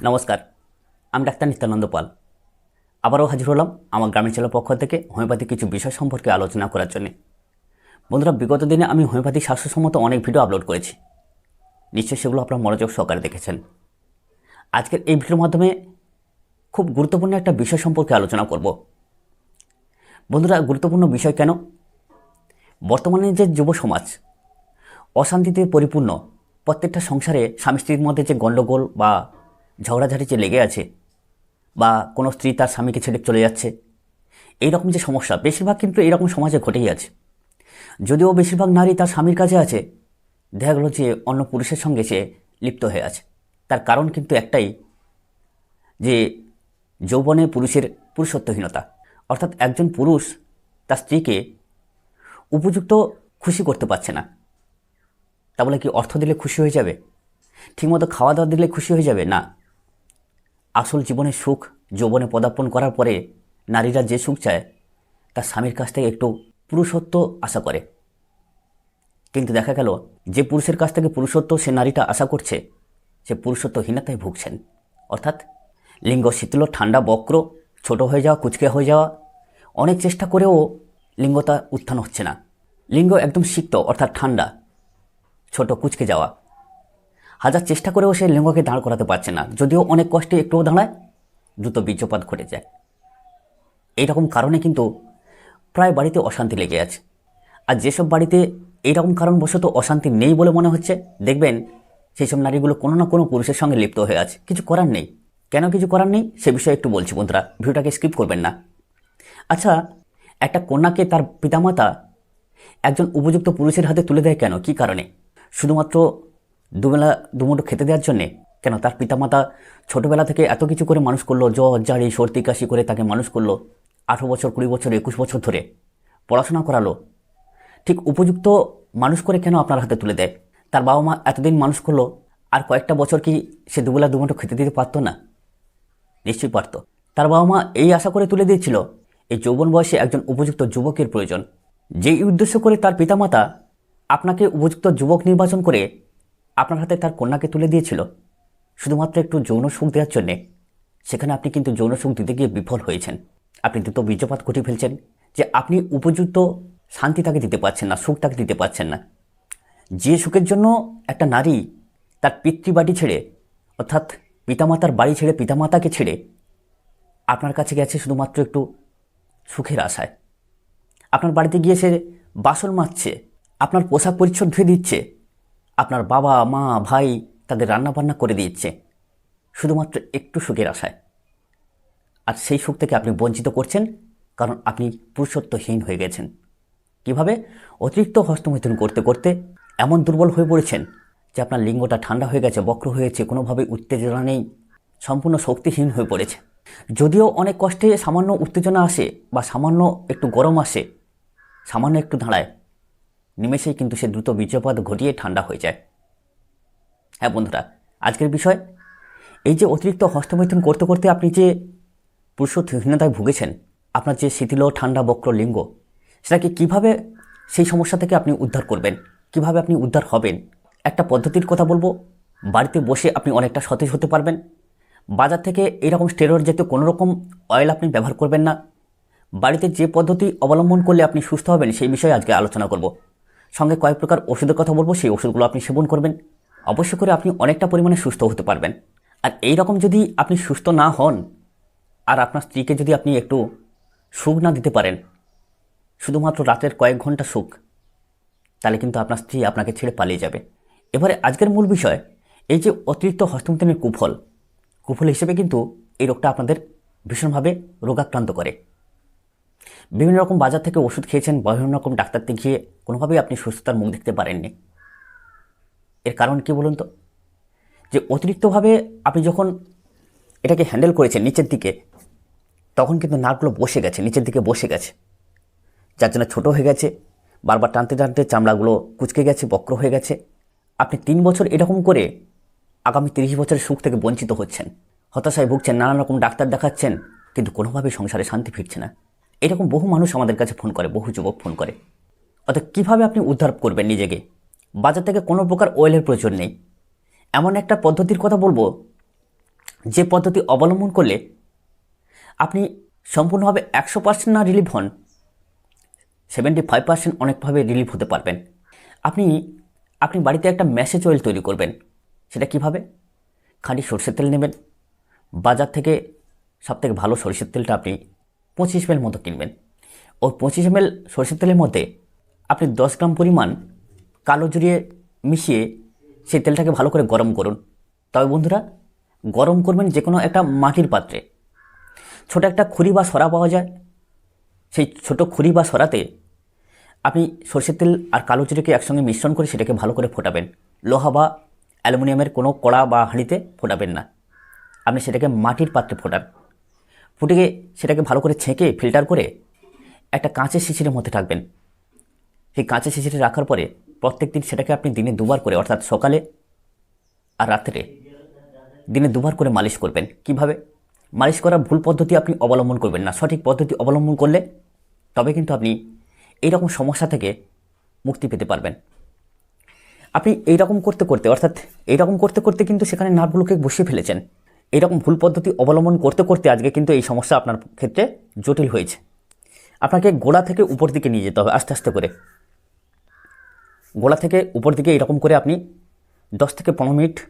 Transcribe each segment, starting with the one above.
নমস্কার, আমি ডাক্তার নিত্যানন্দ পাল। আবারও হাজির হলাম আমার গ্রামীণ ছেলের পক্ষ থেকে হোমিওপ্যাথি কিছু বিষয় সম্পর্কে আলোচনা করার জন্য। বন্ধুরা, বিগত দিনে আমি হোমিওপ্যাথি স্বাস্থ্যসম্মত অনেক ভিডিও আপলোড করেছি। নিশ্চয়ই সেগুলো আপনার মনোযোগ সহকারে দেখেছেন। আজকের এই ভিডিওর মাধ্যমে খুব গুরুত্বপূর্ণ একটা বিষয় সম্পর্কে আলোচনা করব। বন্ধুরা, গুরুত্বপূর্ণ বিষয় কেন? বর্তমানে যে যুব সমাজ, অশান্তিতে পরিপূর্ণ প্রত্যেকটা সংসারে স্বামী স্ত্রীর মধ্যে যে গণ্ডগোল বা ঝগড়াঝাটি যে লেগে আছে বা কোনো স্ত্রী তার স্বামীকে ছেড়ে চলে যাচ্ছে এই রকম যে সমস্যা, বেশিরভাগ কিন্তু এইরকম সমাজে ঘটেই আছে। যদিও বেশিরভাগ নারী তার স্বামীর কাছে আছে, দেখা গেল যে অন্য পুরুষের সঙ্গে সে লিপ্ত হয়ে আছে। তার কারণ কিন্তু একটাই, যে যৌবনে পুরুষের পুরুষত্বহীনতা। অর্থাৎ একজন পুরুষ তার স্ত্রীকে উপযুক্ত খুশি করতে পারছে না। তা বলে কি অর্থ দিলে খুশি হয়ে যাবে? ঠিকমতো খাওয়া দাওয়া দিলে খুশি হয়ে যাবে? না। আসল জীবনের সুখ, যৌবনে পদার্পণ করার পরে নারীরা যে সুখ চায় তার স্বামীর কাছ থেকে একটু পুরুষত্ব আশা করে। কিন্তু দেখা গেল, যে পুরুষের কাছ থেকে পুরুষত্ব সে নারীটা আশা করছে, সে পুরুষত্বহীনতায় ভুগছেন। অর্থাৎ লিঙ্গ শীতল, ঠান্ডা, বক্র, ছোট হয়ে যাওয়া, কুচকে হয়ে যাওয়া, অনেক চেষ্টা করেও লিঙ্গতা উত্থান হচ্ছে না। লিঙ্গ একদম সিক্ত অর্থাৎ ঠান্ডা, ছোট কুচকে যাওয়া। হাজার চেষ্টা করেও সে লিঙ্গকে দাঁড় করাতে পারছে না। যদিও অনেক কষ্টে একটুও দাঁড়ায়, দ্রুত বীর্যপাত ঘটে যায়। এইরকম কারণে কিন্তু প্রায় বাড়িতে অশান্তি লেগে আছে। আর যেসব বাড়িতে এইরকম কারণবশত অশান্তি নেই বলে মনে হচ্ছে, দেখবেন সেই সব নারীগুলো কোনো না কোনো পুরুষের সঙ্গে লিপ্ত হয়ে আছে। কিছু করার নেই। কেন কিছু করার নেই? সে বিষয়ে একটু বলছি বন্ধুরা, ভিডিওটাকে স্কিপ করবেন না। আচ্ছা একটা কন্যাকে তার পিতামাতা একজন উপযুক্ত পুরুষের হাতে তুলে দেয় কেন? কি কারণে? শুধুমাত্র দুবেলা, দুমুঠো খেতে দেওয়ার জন্যে? কেন, তার পিতামাতা ছোটোবেলা থেকে এত কিছু করে মানুষ করল, জ্বর জারি সর্দি, কাশি করে তাকে মানুষ করল, আঠেরো বছর, কুড়ি বছর, একুশ বছর ধরে। পড়াশোনা করালো। ঠিক উপযুক্ত মানুষ করে কেন আপনার হাতে তুলে দেয়? তার বাবা মা এতদিন মানুষ করল, আর কয়েকটা বছর কি সে দুবেলা, দুমুঠো খেতে দিতে পারতো না? নিশ্চয়ই পারত। তার বাবা মা এই আশা করে তুলে দিয়েছিল, এই যৌবন বয়সে একজন উপযুক্ত যুবকের প্রয়োজন। যেই উদ্দেশ্য করে তার পিতামাতা আপনাকে উপযুক্ত যুবক নির্বাচন করে আপনার হাতে তার কন্যাকে তুলে দিয়েছিল? শুধুমাত্র একটু যৌন সুখ দেওয়ার জন্যে। সেখানে আপনি কিন্তু যৌন সুখ দিতে গিয়ে বিফল হয়েছেন। আপনি দ্রুত বীর্যপাত ঘটিয়ে ফেলছেন যে আপনি উপযুক্ত শান্তি তাকে দিতে পারছেন না, সুখ তাকে দিতে পারছেন না। যে সুখের জন্য একটা নারী তার পিতৃবাড়ি ছেড়ে, অর্থাৎ পিতামাতার বাড়ি ছেড়ে পিতামাতাকে ছেড়ে, আপনার কাছে গেছে শুধুমাত্র একটু সুখের আশায়। আপনার বাড়িতে গিয়ে সে বাসন মাজছে, আপনার পোশাক পরিচ্ছদ ধুয়ে দিচ্ছে আপনার বাবা, মা, ভাই তাদের রান্নাবান্না করে দিচ্ছে শুধুমাত্র একটু সুখের আশায়। আর সেই সুখ থেকে আপনি বঞ্চিত করছেন, কারণ আপনি পুরুষত্বহীন হয়ে গেছেন। কীভাবে? অতিরিক্ত হস্তমৈথুন করতে করতে এমন দুর্বল হয়ে পড়েছেন যে আপনার লিঙ্গটা ঠান্ডা হয়ে গেছে, বক্র হয়েছে কোনোভাবে উত্তেজনা নেই, সম্পূর্ণ শক্তিহীন হয়ে পড়েছে। যদিও অনেক কষ্টে সামান্য উত্তেজনা আসে বা সামান্য একটু গরম আসে, সামান্য একটু দাঁড়ায় নিমেষেই কিন্তু সে দ্রুত বীর্যপাত ঘটিয়ে ঠান্ডা হয়ে যায়। হ্যাঁ বন্ধুরা, আজকের বিষয় এই যে অতিরিক্ত হস্তমৈথুন করতে করতে আপনি যে পুরুষহীনতায় ভুগেছেন, আপনার যে শিথিল, ঠান্ডা, বক্র লিঙ্গ, সেটাকে কীভাবে সেই সমস্যা থেকে আপনি উদ্ধার করবেন, কীভাবে আপনি উদ্ধার হবেন, একটা পদ্ধতির কথা বলব, বাড়িতে বসে আপনি অনেকটা সতেজ হতে পারবেন, বাজার থেকে এরকম স্টেরয়েড জাতীয় কোনো রকম অয়েল আপনি ব্যবহার করবেন না, বাড়িতে যে পদ্ধতি অবলম্বন করলে আপনি সুস্থ হবেন সেই বিষয়ে আজকে আলোচনা করব। সঙ্গে কয়েক প্রকার ওষুধের কথা বলব, সেই ওষুধগুলো আপনি সেবন করবেন। অবশ্য করে আপনি অনেকটা পরিমাণে সুস্থ হতে পারবেন। আর এই রকম যদি আপনি সুস্থ না হন, আর আপনার স্ত্রীকে যদি আপনি একটু সুখ না দিতে পারেন, শুধুমাত্র রাতের কয়েক ঘণ্টা সুখ, তাহলে কিন্তু আপনার স্ত্রী আপনাকে ছেড়ে পালিয়ে যাবে। এবারে আজকের মূল বিষয়, এই যে অতিরিক্ত হস্তমৈথুনের কুফল কুফল হিসেবে কিন্তু এই রোগটা আপনাদের ভীষণভাবে রোগাক্রান্ত করে। বিভিন্ন রকম বাজার থেকে ওষুধ খেয়েছেন, বিভিন্ন রকম ডাক্তার দেখিয়ে কোনোভাবেই আপনি সুস্থতার মুখ দেখতে পারেননি। এর কারণ কি বলুন তো? যে অতিরিক্তভাবে আপনি যখন এটাকে হ্যান্ডেল করেছেন নিচের দিকে, তখন কিন্তু নার্ভগুলো বসে গেছে, নিচের দিকে বসে গেছে। যার জন্য ছোটো হয়ে গেছে, বারবার টানতে টানতে চামড়াগুলো কুচকে গেছে, বক্র হয়ে গেছে। আপনি তিন বছর এরকম করে আগামী তিরিশ বছরের সুখ থেকে বঞ্চিত হচ্ছেন। হতাশায় ভুগছেন, নানান রকম ডাক্তার দেখাচ্ছেন, কিন্তু কোনোভাবেই সংসারে শান্তি ফিরছে না। এরকম বহু মানুষ আমাদের কাছে ফোন করে, বহু যুবক ফোন করে। অর্থাৎ কীভাবে আপনি উদ্ধার করবেন নিজেকে? বাজার থেকে কোনো প্রকার অয়েলের প্রয়োজন নেই। এমন একটা পদ্ধতির কথা বলব, যে পদ্ধতি অবলম্বন করলে আপনি সম্পূর্ণভাবে একশো পার্সেন্ট না রিলিভ হন সেভেন্টি ফাইভ পার্সেন্ট অনেকভাবে রিলিভ হতে পারবেন। আপনি আপনি বাড়িতে একটা ম্যাসেজ অয়েল তৈরি করবেন। সেটা কীভাবে? খাঁটি সরষের তেল নেবেন। বাজার থেকে সবথেকে ভালো সরষের তেলটা আপনি পঁচিশ এমএল মতো কিনবেন। ওই পঁচিশ এমএল সরষের তেলের মধ্যে আপনি দশ গ্রাম পরিমাণ কালো জড়িয়ে মিশিয়ে সেই তেলটাকে ভালো করে গরম করুন। তবে বন্ধুরা, গরম করবেন যে কোনো একটা মাটির পাত্রে। ছোট একটা খুরি বা সরা পাওয়া যায়। সেই ছোট খুরি বা সরাতে আপনি সরষের তেল আর কালো জিরেকে একসঙ্গে মিশ্রণ করে সেটাকে ভালো করে ফোটাবেন। লোহা বা অ্যালুমিনিয়ামের কোনো কড়া বা হাঁড়িতে ফোটাবেন না। আপনি সেটাকে মাটির পাত্রে ফোটান। ফুটে সেটাকে ভালো করে ছেঁকে ফিল্টার করে একটা কাঁচের শিশিরের মধ্যে রাখবেন সেই কাঁচের শিশিরে রাখার পরে প্রত্যেক দিন সেটাকে আপনি দিনে দুবার করে, অর্থাৎ সকালে আর রাত্রে দিনে দুবার করে মালিশ করবেন। কীভাবে? মালিশ করার ভুল পদ্ধতি আপনি অবলম্বন করবেন না। সঠিক পদ্ধতি অবলম্বন করলে তবে কিন্তু আপনি এই রকম সমস্যা থেকে মুক্তি পেতে পারবেন। আপনি এই রকম করতে করতে, অর্থাৎ এই রকম করতে করতে কিন্তু সেখানে নার্ভগুলোকে বসিয়ে ফেলেছেন। এইরকম ভুল পদ্ধতি অবলম্বন করতে করতে আজকে কিন্তু এই সমস্যা আপনার ক্ষেত্রে জটিল হয়েছে। আপনাকে গোড়া থেকে উপর দিকে নিয়ে যেতে হবে, আস্তে আস্তে করে। গোড়া থেকে উপর দিকে এরকম করে আপনি দশ থেকে পনেরো মিনিট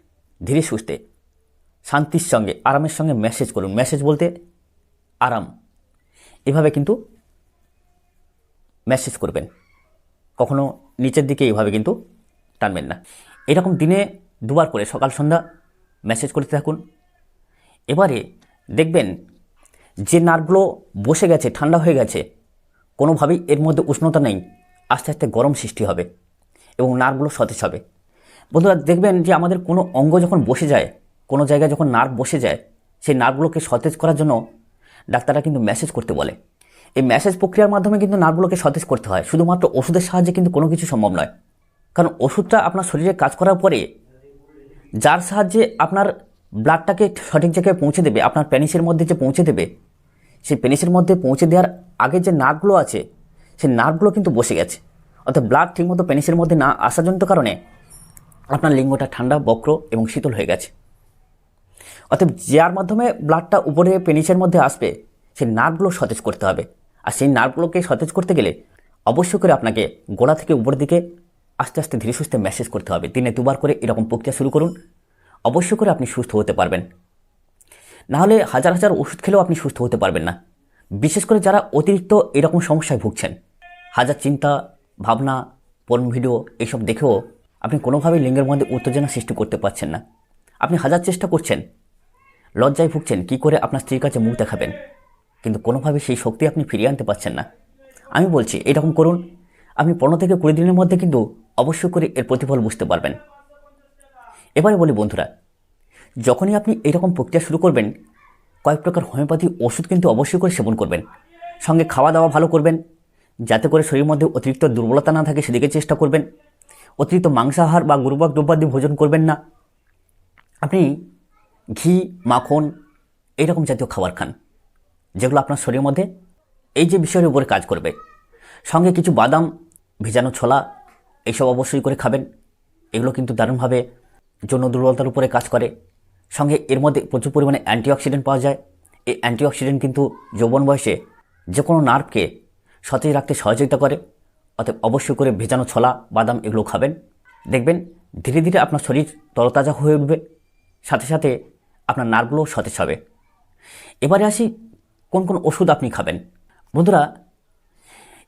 ধীরে সুস্থে, শান্তির সঙ্গে, আরামের সঙ্গে মেসেজ করুন। মেসেজ বলতে আরাম। এভাবে কিন্তু মেসেজ করবেন। কখনো নিচের দিকে এইভাবে কিন্তু টানবেন না। এরকম দিনে দুবার করে সকাল, সন্ধ্যা মেসেজ করতে থাকুন। এবারে দেখবেন যে নারগুলো বসে গেছে, ঠান্ডা হয়ে গেছে, কোনোভাবেই এর মধ্যে উষ্ণতা নেই, আস্তে আস্তে গরম সৃষ্টি হবে এবং নার্ভগুলো সতেজ হবে। বন্ধুরা, দেখবেন যে আমাদের কোনো অঙ্গ যখন বসে যায়, কোনো জায়গায় যখন নার্ভ বসে যায়, সেই নার্ভগুলোকে সতেজ করার জন্য ডাক্তাররা কিন্তু মেসেজ করতে বলে। এই মেসেজ প্রক্রিয়ার মাধ্যমে কিন্তু নার্ভগুলোকে সতেজ করতে হয়। শুধুমাত্র ওষুধের সাহায্যে কিন্তু কোনো কিছু সম্ভব নয়। কারণ ওষুধটা আপনার শরীরে কাজ করার পরে, যার সাহায্যে আপনার ব্লাডটাকে সঠিক জায়গায় পৌঁছে দেবে, আপনার প্যানিসের মধ্যে যে পৌঁছে দেবে, সেই পেনিসের মধ্যে পৌঁছে দেওয়ার আগে যে নার্ভগুলো আছে, সেই নার্ভগুলো কিন্তু বসে গেছে। অর্থাৎ ব্লাড ঠিকমতো পেনিসের মধ্যে না আসাজনিত কারণে আপনার লিঙ্গটা ঠান্ডা, বক্র এবং শীতল হয়ে গেছে। অর্থাৎ যার মাধ্যমে ব্লাডটা উপরে পেনিসের মধ্যে আসবে, সেই নার্ভগুলো সতেজ করতে হবে। আর সেই নার্ভগুলোকে সতেজ করতে গেলে অবশ্যই করে আপনাকে গোড়া থেকে উপরের দিকে আস্তে আস্তে ধীরে সুস্থে মেসেজ করতে হবে। দিনে দুবার করে এরকম প্রক্রিয়া শুরু করুন। অবশ্যই করে আপনি সুস্থ হতে পারবেন। নাহলে হাজার হাজার ওষুধ খেলেও আপনি সুস্থ হতে পারবেন না। বিশেষ করে যারা অতিরিক্ত এরকম সমস্যায় ভুগছেন। হাজার চিন্তা, ভাবনা পর্ন ভিডিও এইসব দেখেও আপনি কোনোভাবেই লিঙ্গের মধ্যে উত্তেজনা সৃষ্টি করতে পারছেন না। আপনি হাজার চেষ্টা করছেন। লজ্জায় ভুগছেন কি করে আপনার স্ত্রীর কাছে মুখ দেখাবেন। কিন্তু কোনোভাবে সেই শক্তি আপনি ফিরিয়ে আনতে পারছেন না। আমি বলছি, এরকম করুন। আপনি পনেরো থেকে কুড়ি দিনের মধ্যে কিন্তু অবশ্যই করে এর প্রতিফল বুঝতে পারবেন। এবারে বলি বন্ধুরা, যখনই আপনি এইরকম প্রক্রিয়া শুরু করবেন, কয়েক প্রকার হোমিওপ্যাথি ওষুধ কিন্তু অবশ্যই করে সেবন করবেন। সঙ্গে খাওয়া দাওয়া ভালো করবেন, যাতে করে শরীরের মধ্যে অতিরিক্ত দুর্বলতা না থাকে সেদিকে চেষ্টা করবেন। অতিরিক্ত মাংসাহার বা গুরুবাক দ্রব্যাদি ভোজন করবেন না। আপনি ঘি, মাখন এইরকম জাতীয় খাবার খান, যেগুলো আপনার শরীরের মধ্যে এই যে বিষয়ের উপরে কাজ করবে। সঙ্গে কিছু বাদাম, ভেজানো ছোলা এইসব অবশ্যই করে খাবেন। এগুলো কিন্তু দারুণভাবে যৌন দুর্বলতার উপরে কাজ করে। সঙ্গে এর মধ্যে প্রচুর পরিমাণে অ্যান্টিঅক্সিডেন্ট পাওয়া যায়। এই অ্যান্টিঅক্সিডেন্ট কিন্তু যৌবন বয়সে যে কোনো নার্ভকে সতেজ রাখতে সহযোগিতা করে। অতএব অবশ্যই করে ভেজানো ছোলা, বাদাম এগুলো খাবেন। দেখবেন ধীরে ধীরে আপনার শরীর তরতাজা হয়ে উঠবে। সাথে সাথে আপনার নার্ভগুলো সতেজ হবে। এবারে আসি কোন কোন ওষুধ আপনি খাবেন। বন্ধুরা,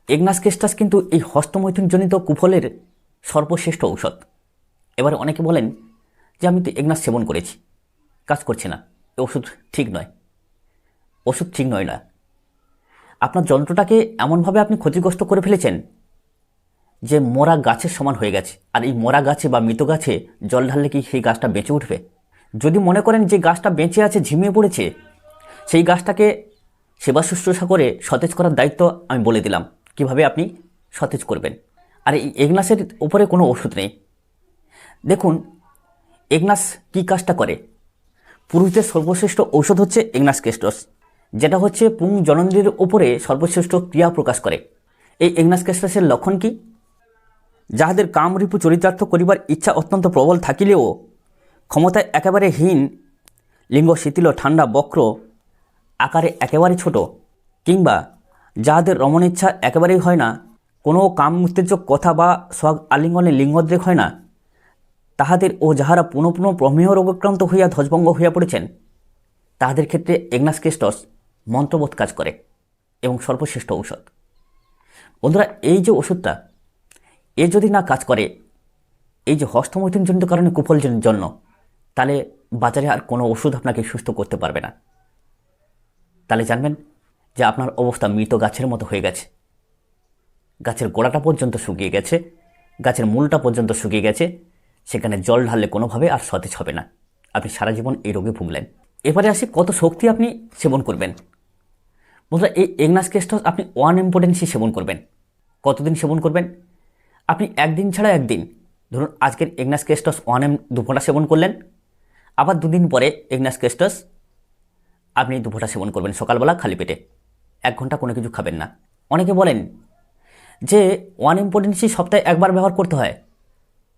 এগনাস কেস্টাস কিন্তু এই হস্তমৈথুনজনিত কুফলের সর্বশ্রেষ্ঠ ঔষধ। এবারে অনেকে বলেন যে আমি তো এগনাস সেবন করেছি। কাজ করছে না। ওষুধ ঠিক নয়। ওষুধ ঠিক নয় না। আপনার যন্ত্রটাকে এমনভাবে আপনি ক্ষতিগ্রস্ত করে ফেলেছেন যে মরা গাছের সমান হয়ে গেছে। আর এই মরা গাছে বা মৃত গাছে জল ঢাললে কি সেই গাছটা বেঁচে উঠবে? যদি মনে করেন যে গাছটা বেঁচে আছে, ঝিমিয়ে পড়েছে, সেই গাছটাকে সেবা শুশ্রূষা করে সতেজ করার দায়িত্ব আমি বলে দিলাম। কীভাবে আপনি সতেজ করবেন? আর এই এগনাসের উপরে কোনো ওষুধ নেই। দেখুন এগনাস কী কাজটা করে? পুরুষদের সর্বশ্রেষ্ঠ ঔষধ হচ্ছে এগনাস কেস্টস, যেটা হচ্ছে পুং জনন্দ্রের উপরে সর্বশ্রেষ্ঠ ক্রিয়া প্রকাশ করে। এই এগনাস কেস্টসের লক্ষণ কি? যাহাদের কামরিপু চরিতার্থ করিবার ইচ্ছা অত্যন্ত প্রবল থাকিলেও ক্ষমতায় একেবারে হীন, লিঙ্গ শিথিল ঠান্ডা বক্র, আকারে একেবারে ছোট, কিংবা যাদের রমণেচ্ছা একেবারেই হয় না, কোনো কাম উত্তেজক কথা বা স্বগ আলিঙ্গনে লিঙ্গোদ্রেক হয় না তাহাদের ও যাহারা পুনঃ পুনঃ প্রমেহ রোগাক্রান্ত হইয়া ধ্বজভঙ্গ হইয়া পড়েছেন। তাহাদের ক্ষেত্রে এগনাসকেস্টস মন্ত্রবোধ কাজ করে এবং সর্বশ্রেষ্ঠ ঔষধ। বন্ধুরা, এই যে ওষুধটা, এ যদি না কাজ করে, এই যে হস্তমৈথুনজনিত কারণে কুফলজনের জন্য তাহলে বাজারে আর কোনো ওষুধ আপনাকে সুস্থ করতে পারবে না। তাহলে জানবেন যে আপনার অবস্থা মৃত গাছের মতো হয়ে গেছে। গাছের গোড়াটা পর্যন্ত শুকিয়ে গেছে, গাছের মূলটা পর্যন্ত শুকিয়ে গেছে সেখানে জল ঢাললে কোনোভাবে আর সতেজ হবে না। আপনি সারা জীবন এই রোগে ভুগলেন। এবারে আসি কত শক্তি আপনি সেবন করবেন। বন্ধুরা, এই এগনাস কেস্টস আপনি ওয়ান ইম্পর্টেন্সি সেবন করবেন। কতদিন সেবন করবেন? আপনি একদিন ছাড়া একদিন। ধরুন, আজকের এগনাস কেস্টস ওয়ান এম দুফোঁটা সেবন করলেন। আবার দুদিন পরে এগনাস কেস্টস আপনি দুফোঁটা সেবন করবেন সকালবেলা খালি পেটে। এক ঘণ্টা কোনো কিছু খাবেন না। অনেকে বলেন যে ওয়ান ইম্পর্টেন্সি সপ্তাহে একবার ব্যবহার করতে হয়।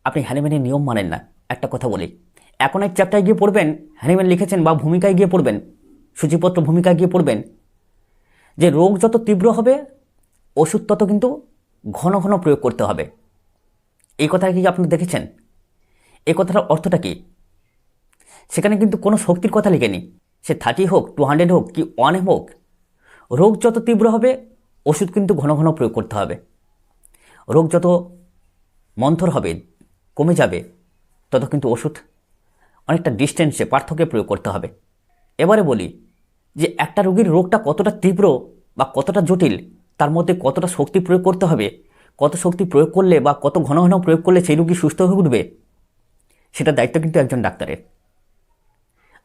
আপনি হ্যানিম্যানের নিয়ম মানেন না। একটা কথা বলি। এখন এক চ্যাপ্টারে গিয়ে পড়বেন হ্যানিম্যান লিখেছেন বা ভূমিকায় গিয়ে পড়বেন, সূচিপত্র ভূমিকায় গিয়ে পড়বেন। যে রোগ যত তীব্র হবে, ওষুধ তত কিন্তু ঘন ঘন প্রয়োগ করতে হবে। এই কথাটা কি আপনি দেখেছেন? এই কথাটার অর্থটা কি? সেখানে কিন্তু কোনো শক্তির কথা লিখেনি। সে থার্টি হোক টু হান্ড্রেড হোক, কি ওয়ান হোক, রোগ যত তীব্র হবে, ওষুধ কিন্তু ঘন ঘন প্রয়োগ করতে হবে। রোগ যত মন্থর হবে কমে যাবে, তত কিন্তু ওষুধ অনেকটা ডিস্টেন্সে পার্থক্যে প্রয়োগ করতে হবে। এবারে বলি যে একটা রোগীর রোগটা কতটা তীব্র বা কতটা জটিল, তার মধ্যে কতটা শক্তি প্রয়োগ করতে হবে, কত শক্তি প্রয়োগ করলে বা কত ঘন ঘন প্রয়োগ করলে সেই রোগী সুস্থ হয়ে উঠবে সেটা দায়িত্ব কিন্তু একজন ডাক্তারের।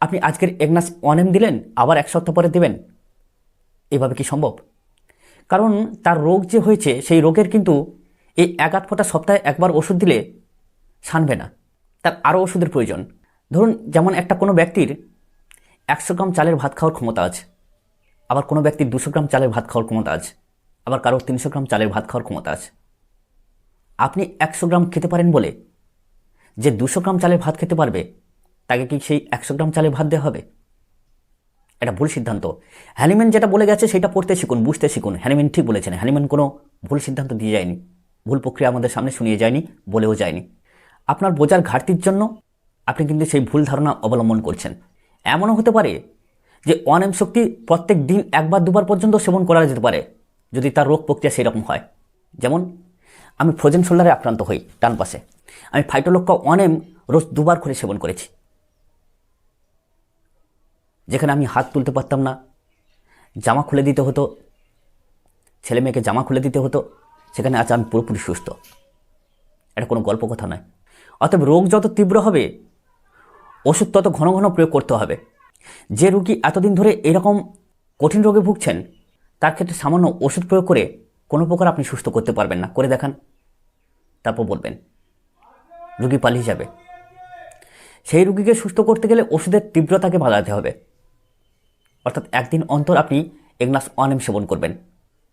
আপনি আজকের একনাস এম দিলেন, আবার এক সপ্তাহ পরে দেবেন। এভাবে কি সম্ভব? কারণ তার রোগ যে হয়েছে, সেই রোগের কিন্তু এই এক আধ ফোঁটা সপ্তাহে একবার ওষুধ দিলে সানবে না। তার আরও ওষুধের প্রয়োজন। ধরুন, যেমন একটা কোনো ব্যক্তির একশো গ্রাম চালের ভাত খাওয়ার ক্ষমতা আছে, আবার কোনো ব্যক্তির দুশো গ্রাম চালের ভাত খাওয়ার ক্ষমতা আছে, আবার কারোর তিনশো গ্রাম চালের ভাত খাওয়ার ক্ষমতা আছে। আপনি একশো গ্রাম খেতে পারেন বলে যে দুশো গ্রাম চালের ভাত খেতে পারবে, তাকে কি সেই একশো গ্রাম চালের ভাত দেওয়া হবে? এটা ভুল সিদ্ধান্ত। হ্যানিম্যান যেটা বলে গেছে সেটা পড়তে শিখুন, বুঝতে শিখুন। হ্যানিম্যান ঠিক বলেছেন। হ্যানিম্যান কোনো ভুল সিদ্ধান্ত দিয়ে যায়নি। ভুল প্রক্রিয়া আমাদের সামনে শুনিয়ে যায়নি, বলেও যায়নি। আপনার বোঝার ঘাটতির জন্য আপনি কিন্তু সেই ভুল ধারণা অবলম্বন করছেন। এমনও হতে পারে যে অনেম শক্তি প্রত্যেক দিন একবার দুবার পর্যন্ত সেবন করা যেতে পারে, যদি তার রোগ প্রক্রিয়া সেরকম হয়। যেমন, আমি ফ্রোজেন শোল্ডারে আক্রান্ত হই ডান পাশে। আমি ফাইটোলক্কা অনেম রোজ দুবার করে সেবন করেছি। যেখানে আমি হাত তুলতে পারতাম না, জামা খুলে দিতে হতো, ছেলে মেয়েকে জামা খুলে দিতে হতো, সেখানে আজ আমি পুরোপুরি সুস্থ। এটা কোনো গল্প কথা নয়। অতএব রোগ যত তীব্র হবে, ওষুধ তত ঘন ঘন প্রয়োগ করতে হবে। যে রুগী এতদিন ধরে এরকম কঠিন রোগে ভুগছেন, তার ক্ষেত্রে সামান্য ওষুধ প্রয়োগ করে কোনো প্রকার আপনি সুস্থ করতে পারবেন না। করে দেখান, তারপর বলবেন, রুগী পালিয়ে যাবে। সেই রুগীকে সুস্থ করতে গেলে ওষুধের তীব্রতাকে বাড়াতে হবে। অর্থাৎ একদিন অন্তর আপনি এগনাস অনেম সেবন করবেন।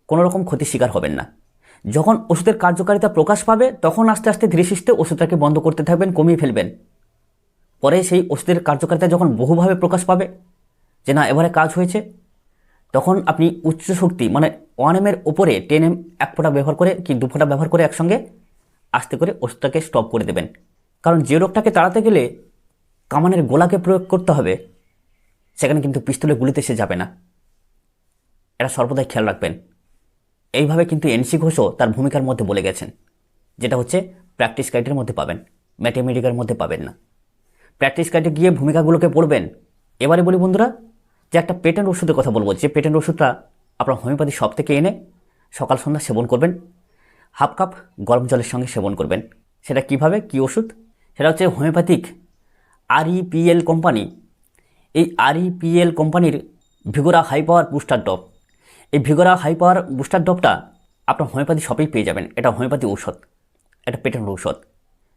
কোনো রকম ক্ষতির শিকার হবেন না। যখন ওষুধের কার্যকারিতা প্রকাশ পাবে, তখন আস্তে আস্তে ধীরে সুস্থে ওষুধটাকে বন্ধ করতে থাকবেন, কমিয়ে ফেলবেন। পরে সেই ওষুধের কার্যকারিতা যখন বহুভাবে প্রকাশ পাবে, যে না, এবারে কাজ হয়েছে, তখন আপনি উচ্চ শক্তি মানে ওয়ান এমের ওপরে টেন এম এক ফোঁটা ব্যবহার করে কি দু ফোঁটা ব্যবহার করে একসঙ্গে আস্তে করে ওষুধটাকে স্টপ করে দেবেন। কারণ যে রোগটাকে তাড়াতে গেলে কামানের গোলাকে প্রয়োগ করতে হবে, সেখানে কিন্তু পিস্তলে গুলিতে সে যাবে না। এটা সর্বদাই খেয়াল রাখবেন। এইভাবে কিন্তু এনসি ঘোষও তার ভূমিকার মধ্যে বলে গেছেন, যেটা হচ্ছে প্র্যাকটিস গাইডের মধ্যে পাবেন ম্যাথমেটিকের মধ্যে পাবেন না। প্র্যাকটিস গাইডে গিয়ে ভূমিকাগুলোকে পড়বেন এবারে বলি বন্ধুরা, যে একটা পেটেন্ট ওষুধের কথা বলব, যে পেটেন্ট ওষুধটা আপনার হোমিওপ্যাথি শপ থেকে এনে, সকাল সন্ধ্যা সেবন করবেন হাফ কাপ গরম জলের সঙ্গে সেবন করবেন। সেটা কীভাবে? কি ওষুধ? সেটা হচ্ছে হোমিওপ্যাথিক আরইপিএল কোম্পানি এই আরইপিএল কোম্পানির Vigora high power booster depth এই ভিগোরা হাই পাওয়ার বুস্টার ডপটা আপনার হোমিওপ্যাথি শপেই পেয়ে যাবেন। এটা হোমিওপ্যাথি ঔষধ। এটা পেটেন্ট ঔষধ।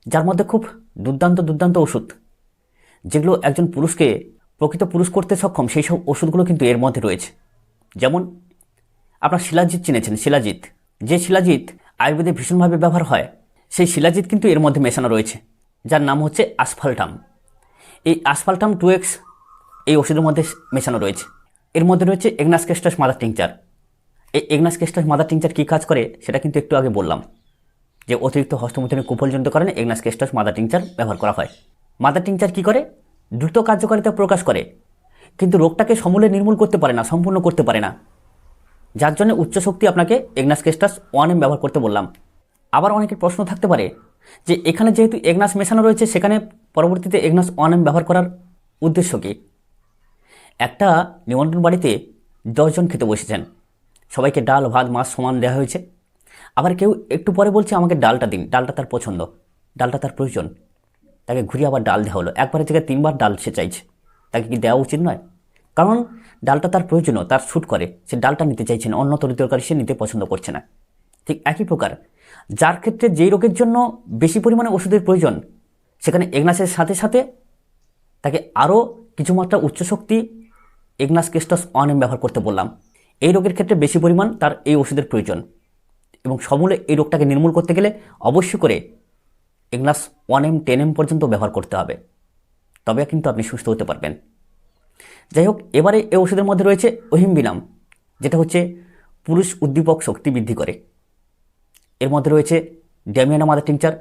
যার মধ্যে খুব দুর্দান্ত দুর্দান্ত ওষুধ যেগুলো একজন পুরুষকে প্রকৃত পুরুষ করতে সক্ষম, সেই সব ওষুধগুলো কিন্তু এর মধ্যে রয়েছে। যেমন আপনার শিলাজিৎ চিনেছেন, শিলাজিৎ। যে শিলাজিৎ আয়ুর্বেদে ভীষণভাবে ব্যবহার হয়, সেই শিলাজিৎ কিন্তু এর মধ্যে মেশানো রয়েছে, যার নাম হচ্ছে আসফালটাম। এই আসফালটাম টু এক্স এই ওষুধের মধ্যে মেশানো রয়েছে। এর মধ্যে রয়েছে এগনাস কেস্টাস মাদার টিংচার। এই এগনাস কেস্টাস মাদার টিংচার কী কাজ করে, সেটা কিন্তু একটু আগে বললাম। যে অতিরিক্ত হস্তমৈথুনের কুফলজনিত কারণে এগনাস কেস্টাস মাদার টিংচার ব্যবহার করা হয়। মাদার টিংচার কী করে? দ্রুত কার্যকারিতা প্রকাশ করে। কিন্তু রোগটাকে সমূলে নির্মূল করতে পারে না, সম্পূর্ণ করতে পারে না। যার জন্য উচ্চ শক্তি আপনাকে এগনাস কেস্টাস ওয়ান এম ব্যবহার করতে বললাম। আবার অনেকের প্রশ্ন থাকতে পারে যে, এখানে যেহেতু এগনাস মেশানো রয়েছে, সেখানে পরবর্তীতে এগনাস ওয়ান এম ব্যবহার করার উদ্দেশ্য কী? একটা নিমন্ত্রণ বাড়িতে দশজন খেতে বসেছেন। সবাইকে ডাল, ভাত, মাছ সমান দেওয়া হয়েছে। আবার কেউ একটু পরে বলছে, আমাকে ডালটা দিন, ডালটা তার পছন্দ, ডালটা তার প্রয়োজন। তাকে ঘুরিয়ে আবার ডাল দেওয়া হলো। একবারের জায়গায় তিনবার ডাল সে চাইছে। তাকে কি দেওয়া উচিত নয়? কারণ ডালটা তার প্রয়োজনীয়, তার শ্যুট করে। সে ডালটা নিতে চাইছে না অন্য তরিতরকারি সে নিতে পছন্দ করছে না। ঠিক একই প্রকার, যার ক্ষেত্রে যেই রোগের জন্য বেশি পরিমাণে ওষুধের প্রয়োজন, সেখানে এগনাসের সাথে সাথে তাকে আরও কিছু মাত্রা উচ্চ শক্তি এগনাস কেস্টস এম ব্যবহার করতে বললাম। এই রোগের ক্ষেত্রে বেশি পরিমাণ তার এই ওষুধের প্রয়োজন এবং সমূলে এই রোগটাকে নির্মূল করতে গেলে অবশ্যই করে Agnus one M, ten M পর্যন্ত ব্যবহার করতে হবে। তবে কিন্তু আপনি সুস্থ হতে পারবেন। যাই হোক, এবারে এই ওষুধের মধ্যে রয়েছে ওহিমবিনাম যেটা হচ্ছে পুরুষ উদ্দীপক শক্তি বৃদ্ধি করে। এর মধ্যে রয়েছে ড্যামিয়ানা মাদার টিংচার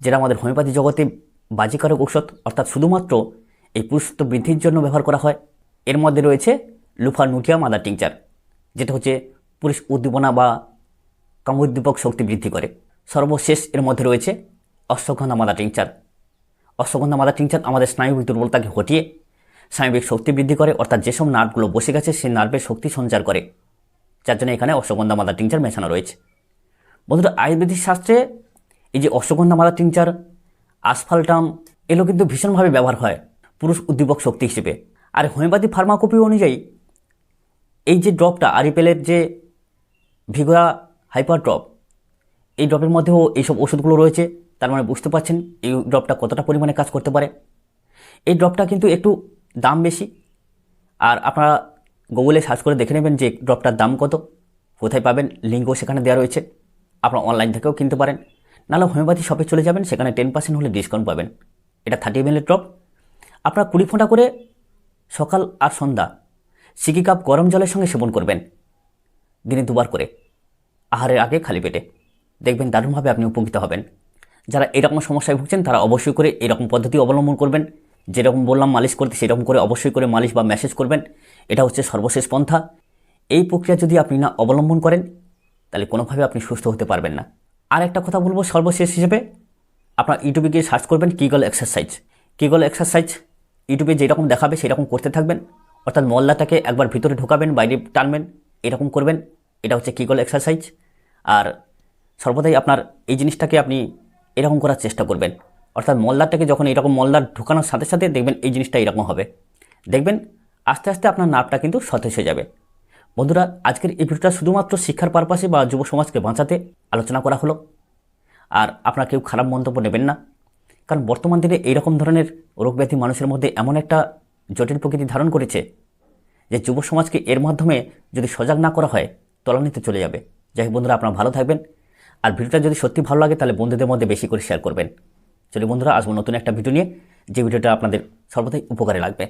যেটা আমাদের হোমিওপ্যাথি জগতে বাজিকারক ঔষধ, অর্থাৎ শুধুমাত্র এই পুরুষত্ব বৃদ্ধির জন্য ব্যবহার করা হয়। এর মধ্যে রয়েছে লুফা নুটিয়া মাদার টিংচার যেটা হচ্ছে পুরুষ উদ্দীপনা বা কামোদ্দীপক শক্তি বৃদ্ধি করে। সর্বশেষ এর মধ্যে রয়েছে অশ্বগন্ধা মাদা টিংচার। অশ্বগন্ধা মাদা টিংচার আমাদের স্নায়ুবিক দুর্বলতাকে হটিয়ে স্নায়ুবিক শক্তি বৃদ্ধি করে, অর্থাৎ যেসব নার্ভগুলো বসে গেছে, সেই নার্ভের শক্তি সঞ্চার করে, যার জন্য এখানে অশ্বগন্ধা মাদা টিংচার মেশানো রয়েছে। বন্ধুরা, আয়ুর্বেদিক শাস্ত্রে এই যে অশ্বগন্ধা মাদা টিংচার, আসফালটাম, এগুলো কিন্তু ভীষণভাবে ব্যবহার হয় পুরুষ উদ্দীপক শক্তি হিসেবে। আর হোমিওপ্যাথি ফার্মাকপি অনুযায়ী এই যে ড্রপটা আরিপেলের যে ভিগোয়া হাইপার ড্রপ এই ড্রপের মধ্যেও এইসব ওষুধগুলো রয়েছে, তার মানে বুঝতে পারছেন এই ড্রপটা কতটা পরিমাণে কাজ করতে পারে। এই ড্রপটা কিন্তু একটু দাম বেশি, আর আপনারা গুগলে সার্চ করে দেখে নেবেন যে ড্রপটার দাম কত, কোথায় পাবেন, লিঙ্কও সেখানে দেওয়া রয়েছে, আপনারা অনলাইন থেকেও কিনতে পারেন। নাহলে হোমিওপ্যাথি শপে চলে যাবেন, সেখানে টেন পার্সেন্ট হলে ডিসকাউন্ট পাবেন। এটা থার্টি এমএলের ড্রপ আপনারা কুড়ি ফোঁটা করে সকাল আর সন্ধ্যা সিকি কাপ গরম জলের সঙ্গে সেবন করবেন। দিনে দুবার করে। আহারের আগে খালি পেটে। দেখবেন দারুণভাবে আপনি উপকৃত হবেন। যারা এরকম সমস্যায় ভুগছেন, তারা অবশ্যই করে এরকম পদ্ধতি অবলম্বন করবেন। যেরকম বললাম, মালিশ করতে সেরকম করে অবশ্যই করে মালিশ বা ম্যাসেজ করবেন। এটা হচ্ছে সর্বশেষ পন্থা। এই প্রক্রিয়া যদি আপনি না অবলম্বন করেন, তাহলে কোনোভাবে আপনি সুস্থ হতে পারবেন না। আর একটা কথা বলব সর্বশেষ হিসেবে। আপনার ইউটিউবে গিয়ে সার্চ করবেন কিগল এক্সারসাইজ কিগল এক্সারসাইজ ইউটিউবে যেরকম দেখাবে, সেরকম করতে থাকবেন। অর্থাৎ মল্লাটাকে একবার ভিতরে ঢোকাবেন, বাইরে টানবেন, এরকম করবেন, এটা হচ্ছে কিগল এক্সারসাইজ আর সর্বদাই আপনার এই জিনিসটাকে আপনি এরকম করার চেষ্টা করবেন। অর্থাৎ মল্লারটাকে যখন এরকম মল্লার ঢোকানোর সাথে সাথে দেখবেন এই জিনিসটা এরকম হবে। দেখবেন আস্তে আস্তে আপনার নার্ভটা কিন্তু সতেজ হয়ে যাবে। বন্ধুরা, আজকের এই ভিডিওটা শুধুমাত্র শিক্ষার পারপাসে বা যুব সমাজকে বাঁচাতে আলোচনা করা হলো। আর আপনারা কেউ খারাপ মন্তব্য নেবেন না। কারণ বর্তমান দিনে এইরকম ধরনের রোগব্যাধি মানুষের মধ্যে এমন একটা জটিল প্রকৃতি ধারণ করেছে যে যুব সমাজকে এর মাধ্যমে যদি সজাগ না করা হয় তলানিতে চলে যাবে। যাই হোক বন্ধুরা, আপনারা ভালো থাকবেন। আর ভিডিওটা যদি সত্যি ভালো লাগে, তাহলে বন্ধুদের মধ্যে বেশি করে শেয়ার করবেন। চলি বন্ধুরা আসব নতুন একটা ভিডিও নিয়ে, যে ভিডিওটা আপনাদের সর্বদাই উপকারে লাগবে।